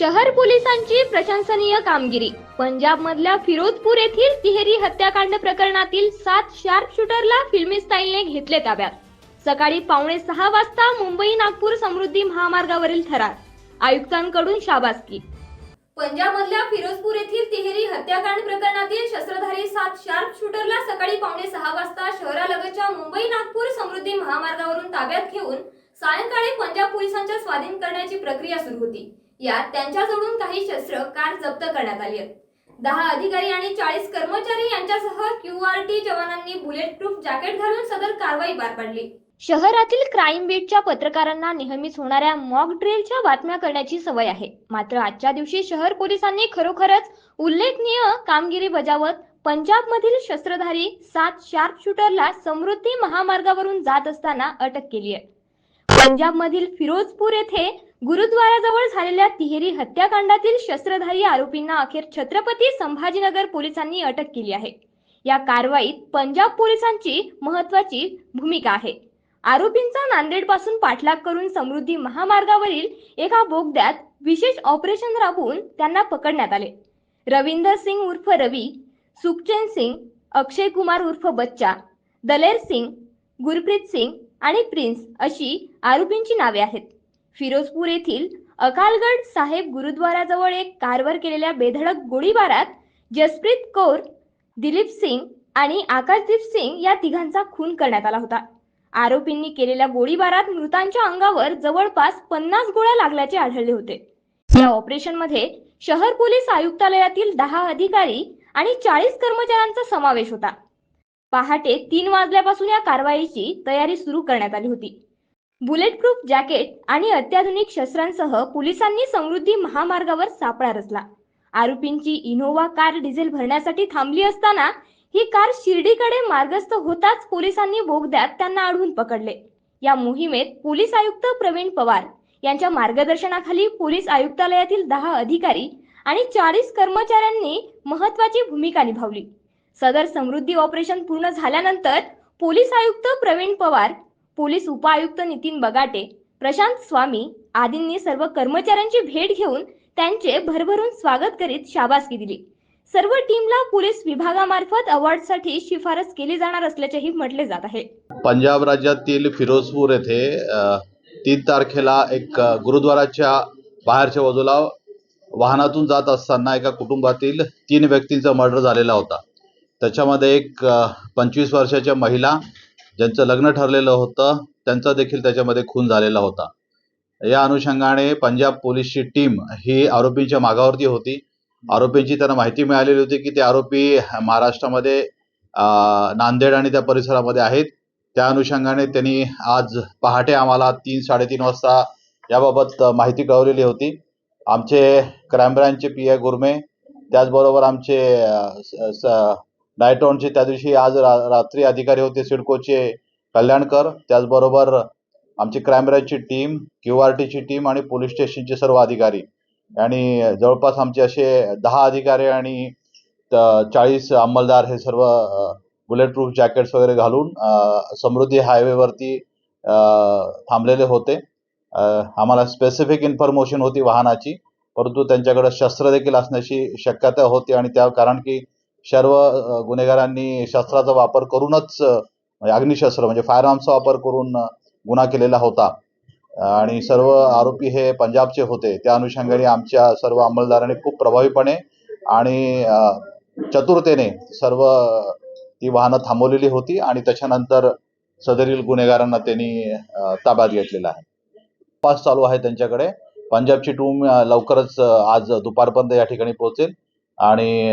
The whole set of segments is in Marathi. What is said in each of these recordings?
शहर पोलिसांची प्रशंसनीय कामगिरी. पंजाब मधल्या फिरोजपूर येथील तिहेरी हत्याकांड प्रकरणातील सात शार्प शूटरला फिल्मी स्टाईलने घेतले ताब्यात. सकाळी पावणे सहा वाजता मुंबई नागपूर समृद्धी महामार्गावरील थरार. आयुक्तांकडून शाबासकी. पंजाब मधल्या फिरोजपूर येथील तिहेरी हत्याकांड प्रकरणातील शस्त्रधारी सात शार्प शूटरला सकाळी पावणे सहा वाजता शहरालगतच्या मुंबई नागपूर समृद्धी महामार्गावरून ताब्यात घेऊन सायंकाळी पंजाब पोलिसांच्या स्वाधीन करण्याची प्रक्रिया सुरू होती. यात त्यांच्याकडून काही शस्त्र कार जप्त करण्यात आली. आहेत दहा अधिकारी आणि चाळीस कर्मचारी यांच्यासह क्यू आर टी जवानांनी बुलेट प्रूफ जॅकेट घालून सदर कारवाई पार पाडली. शहरातील क्राईम बीटच्या पत्रकारांना नेहमीच होणाऱ्या मॉक ड्रिलच्या बातम्या करण्याची सवय आहे. मात्र आजच्या दिवशी शहर पोलिसांनी खरोखरच उल्लेखनीय कामगिरी बजावत पंजाबमधील शस्त्रधारी सात शार्प शूटरला समृद्धी महामार्गावरून जात असताना अटक केली आहे पंजाबमधील फिरोजपूर येथे गुरुद्वाराजवळ झालेल्या तिहेरी हत्याकांडातील शस्त्रधारी आरोपींना अखेर छत्रपती संभाजीनगर पोलिसांनी अटक केली आहे. या कारवाईत पंजाब पोलिसांची महत्वाची भूमिका आहे. आरोपींचा नांदेडपासून पाठलाग करून समृद्धी महामार्गावरील एका बोगद्यात विशेष ऑपरेशन राबवून त्यांना पकडण्यात आले. रवींदर सिंग उर्फ रवी सुखचैन सिंग अक्षय कुमार उर्फ बच्चा दलेर सिंग गुरप्रीत सिंग आणि प्रिन्स अशी आरोपींची नावे आहेत. फिरोजपूर येथील अकालगड साहेब गुरुद्वाराजवळ एक कारवर केलेल्या बेधडक गोळीबारात जसप्रीत कौर दिलीप सिंग आणि आकाशदीप सिंग या तिघांचा खून करण्यात आला होता. आरोपींनी केलेल्या गोळीबारात मृतांच्या अंगावर जवळपास पन्नास गोळ्या लागल्याचे आढळले होते. या ऑपरेशनमध्ये शहर पोलीस आयुक्तालयातील दहा अधिकारी आणि चाळीस कर्मचाऱ्यांचा समावेश होता. पहाटे तीन वाजल्यापासून या कारवाईची तयारी सुरू करण्यात आली होती. बुलेट प्रूफ जॅकेट आणि अत्याधुनिक शस्त्रांसह पोलिसांनी समृद्धी महामार्गावर सापळा रचला. आरोपींची इनोव्हा कार डिझेल भरण्यासाठी थांबली असताना ही कार शिर्डीकडे मार्गस्थ होताच पोलिसांनी बोगद्यात त्यांना अडवून पकडले. या मोहिमेत पोलीस आयुक्त प्रवीण पवार यांच्या मार्गदर्शनाखाली पोलीस आयुक्तालयातील दहा अधिकारी आणि चाळीस कर्मचाऱ्यांनी महत्वाची भूमिका निभावली. सदर समृद्धी ऑपरेशन पूर्ण झाल्यानंतर पोलीस आयुक्त प्रवीण पवार पोलीस उपायुक्त नितीन बगाटे प्रशांत स्वामी आदींनी सर्व कर्मचाऱ्यांची भेट घेऊन त्यांचे भरभरून स्वागत करीत शाबासकी दिली. सर्व टीमला पोलीस विभागामार्फत अवॉर्डसाठी शिफारस केली जाणार असल्याचेही म्हटले जात आहे. पंजाब राज्यातील फिरोजपूर येथे तीन तारखेला एक गुरुद्वाराच्या बाहेरच्या बाजूला वाहनातून जात असताना एका कुटुंबातील तीन व्यक्तींचा मर्डर झालेला होता. त्याच्यामध्ये एक पंचवीस वर्षाच्या महिला ज्यांचं लग्न ठरलेलं होतं त्यांचा देखील त्याच्यामध्ये खून झालेला होता. या अनुषंगाने पंजाब पोलीसची टीम ही आरोपींच्या मागावरती होती. आरोपींची त्यांना माहिती मिळालेली होती की ते आरोपी महाराष्ट्रामध्ये नांदेड आणि त्या परिसरामध्ये आहेत. त्या अनुषंगाने त्यांनी आज पहाटे आम्हाला तीन साडेतीन वाजता याबाबत माहिती कळवलेली होती. आमचे क्राईम ब्रँचचे पी आय गुरमे त्याचबरोबर आमचे स- डायटॉनचे त्या दिवशी आज रा रात्री अधिकारी होते सिडकोचे कल्याणकर. त्याचबरोबर आमची क्राईम ब्रँचची टीम क्यू आर टीची टीम आणि पोलीस स्टेशनचे सर्व अधिकारी. आणि जवळपास आमचे असे दहा अधिकारी आणि चाळीस अंमलदार हे सर्व बुलेट प्रूफ जॅकेट्स वगैरे घालून समृद्धी हायवेवरती थांबलेले होते. आम्हाला स्पेसिफिक इन्फॉर्मेशन होती वाहनाची परंतु त्यांच्याकडे शस्त्र देखील असण्याची शक्यता होती आणि त्या कारण की सर्व गुन्हेगारांनी शस्त्राचा वापर करूनच म्हणजे अग्निशस्त्र म्हणजे फायर आर्मचा वापर करून गुन्हा केलेला होता. आणि सर्व आरोपी हे पंजाबचे होते. त्या अनुषंगाने आमच्या सर्व अंमलदारांनी खूप प्रभावीपणे आणि चतुरतेने सर्व ती वाहनं थांबवलेली होती आणि त्याच्यानंतर सदरील गुन्हेगारांना त्यांनी ताब्यात घेतलेला आहे. तपास चालू आहे त्यांच्याकडे. पंजाबची टीम लवकरच आज दुपारपर्यंत या ठिकाणी पोहोचेल. आणि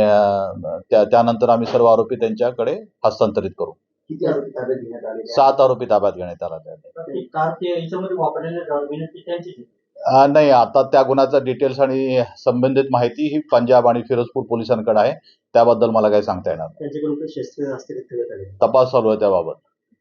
त्या त्यानंतर आम्ही सर्व आरोपी त्यांच्याकडे हस्तांतरित करू. किती आरोपी ताब्यात घेण्यात आले सात आरोपी ताब्यात घेण्यात आला नाही आता त्या गुन्ह्याचा डिटेल्स आणि संबंधित माहिती ही पंजाब आणि फिरोजपूर पोलिसांकडे आहे. त्याबद्दल मला काही सांगता येणार तपास चालू आहे त्याबाबत.